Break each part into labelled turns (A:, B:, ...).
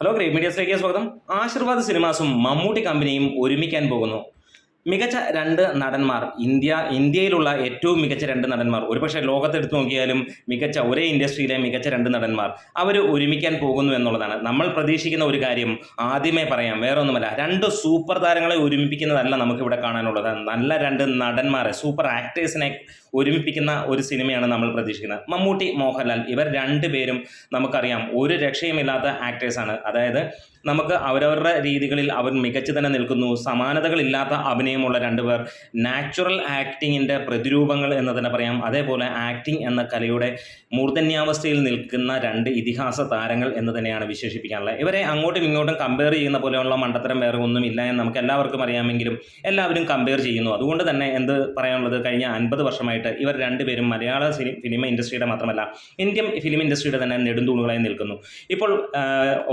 A: Hello grey മീഡിയസിലേക്ക് സ്വാഗതം. ആശീർവാദ് സിനിമാസും മമ്മൂട്ടി കമ്പനിയും ഒരുമിക്കാൻ പോകുന്നു. മികച്ച രണ്ട് നടന്മാർ ഇന്ത്യ ഇന്ത്യയിലുള്ള ഏറ്റവും മികച്ച രണ്ട് നടന്മാർ. ഒരുപക്ഷെ ലോകത്തെടുത്ത് നോക്കിയാലും മികച്ച ഒരേ ഇൻഡസ്ട്രിയിലെ മികച്ച രണ്ട് നടന്മാർ അവർ ഒരുമിക്കാൻ പോകുന്നു എന്നുള്ളതാണ്. നമ്മൾ പ്രതീക്ഷിക്കുന്ന ഒരു കാര്യം ആദ്യമേ പറയാം വേറെ ഒന്നുമല്ല രണ്ട് സൂപ്പർ താരങ്ങളെ ഒരുമിപ്പിക്കുന്നതല്ല നമുക്കിവിടെ കാണാനുള്ളത്. നല്ല രണ്ട് നടന്മാരെ സൂപ്പർ ആക്ടേഴ്സിനെ ഒരുമിപ്പിക്കുന്ന ഒരു സിനിമയാണ് നമ്മൾ പ്രതീക്ഷിക്കുന്നത്. മമ്മൂട്ടി മോഹൻലാൽ ഇവർ രണ്ടുപേരും നമുക്കറിയാം ഒരു രക്ഷയുമില്ലാത്ത ആക്ടേഴ്സാണ് അതായത് നമുക്ക് അവരവരുടെ രീതികളിൽ അവർ മികച്ചു തന്നെ നിൽക്കുന്നു. സമാനതകളില്ലാത്ത അഭിനയമുള്ള രണ്ടുപേർ നാച്ചുറൽ ആക്ടിങ്ങിന്റെ പ്രതിരൂപങ്ങൾ എന്ന് തന്നെ പറയാം. അതേപോലെ ആക്ടിങ് എന്ന കലയുടെ മൂർധന്യാവസ്ഥയിൽ നിൽക്കുന്ന രണ്ട് ഇതിഹാസ താരങ്ങൾ എന്ന് തന്നെയാണ് വിശേഷിപ്പിക്കാനുള്ളത്. ഇവരെ അങ്ങോട്ടും ഇങ്ങോട്ടും കമ്പയർ ചെയ്യുന്ന പോലെയുള്ള മണ്ടത്തരം വേറെ ഒന്നുമില്ല എന്ന് നമുക്ക് എല്ലാവർക്കും അറിയാമെങ്കിലും എല്ലാവരും കമ്പയർ ചെയ്യുന്നു. അതുകൊണ്ട് തന്നെ എന്ത് പറയാനുള്ളത്? കഴിഞ്ഞ അൻപത് വർഷമായിട്ട് ഇവർ രണ്ടുപേരും മലയാള ഫിലിം ഇൻഡസ്ട്രിയുടെ മാത്രമല്ല ഇന്ത്യൻ ഫിലിം ഇൻഡസ്ട്രിയുടെ തന്നെ നെടുന്തൂണുകളായി നിൽക്കുന്നു. ഇപ്പോൾ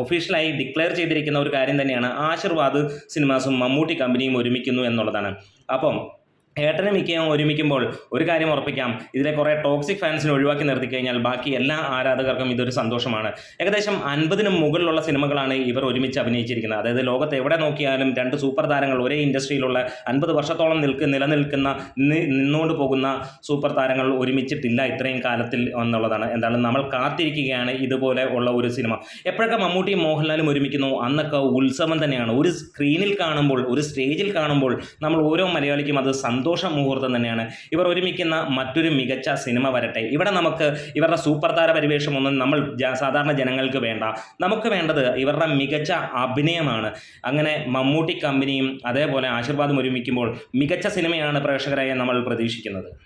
A: ഒഫീഷ്യലായി ഡിക്ലെയർ ചെയ്തിരിക്കുന്ന ഒരു കാര്യം തന്നെയാണ് ആശീർവാദ് സിനിമാസും മമ്മൂട്ടി കമ്പനിയും ഒരുമിക്കുന്നു എന്നുള്ളതാണ്. അപ്പം ഏട്ടനും മിക്കയും ഒരുമിക്കുമ്പോൾ ഒരു കാര്യം ഉറപ്പിക്കാം. ഇതിലെ കുറേ ടോക്സിക് ഫാൻസിനെ ഒഴിവാക്കി നിർത്തി കഴിഞ്ഞാൽ ബാക്കി എല്ലാ ആരാധകർക്കും ഇതൊരു സന്തോഷമാണ്. ഏകദേശം അൻപതിന് മുകളിലുള്ള സിനിമകളാണ് ഇവർ ഒരുമിച്ച് അഭിനയിച്ചിരിക്കുന്നത്. അതായത് ലോകത്ത് എവിടെ നോക്കിയാലും രണ്ട് സൂപ്പർ താരങ്ങൾ ഒരേ ഇൻഡസ്ട്രിയിലുള്ള അൻപത് വർഷത്തോളം നിൽക്ക് നിലനിൽക്കുന്ന നിന്നുകൊണ്ട് പോകുന്ന സൂപ്പർ താരങ്ങൾ ഒരുമിച്ചിട്ടില്ല ഇത്രയും കാലത്തിൽ എന്നുള്ളതാണ്. എന്താണ് നമ്മൾ കാത്തിരിക്കുകയാണ് ഇതുപോലെ ഉള്ള ഒരു സിനിമ. എപ്പോഴൊക്കെ മമ്മൂട്ടിയും മോഹൻലാലും ഒരുമിക്കുന്നു? അന്നൊക്കെ ഉത്സവം തന്നെയാണ്. ഒരു സ്ക്രീനിൽ കാണുമ്പോൾ ഒരു സ്റ്റേജിൽ കാണുമ്പോൾ നമ്മൾ ഓരോ മലയാളിക്കും അത് സന്തോഷ മുഹൂർത്തം തന്നെയാണ്. ഇവർ ഒരുമിക്കുന്ന മറ്റൊരു മികച്ച സിനിമ വരട്ടെ. ഇവിടെ നമുക്ക് ഇവരുടെ സൂപ്പർ താര പരിവേഷമൊന്നും നമ്മൾ സാധാരണ ജനങ്ങൾക്ക് വേണ്ട. നമുക്ക് വേണ്ടത് ഇവരുടെ മികച്ച അഭിനയമാണ്. അങ്ങനെ മമ്മൂട്ടി കമ്പനിയും അതേപോലെ ആശീർവാദം ഒരുമിക്കുമ്പോൾ മികച്ച സിനിമയാണ് പ്രേക്ഷകരായി നമ്മൾ പ്രതീക്ഷിക്കുന്നത്.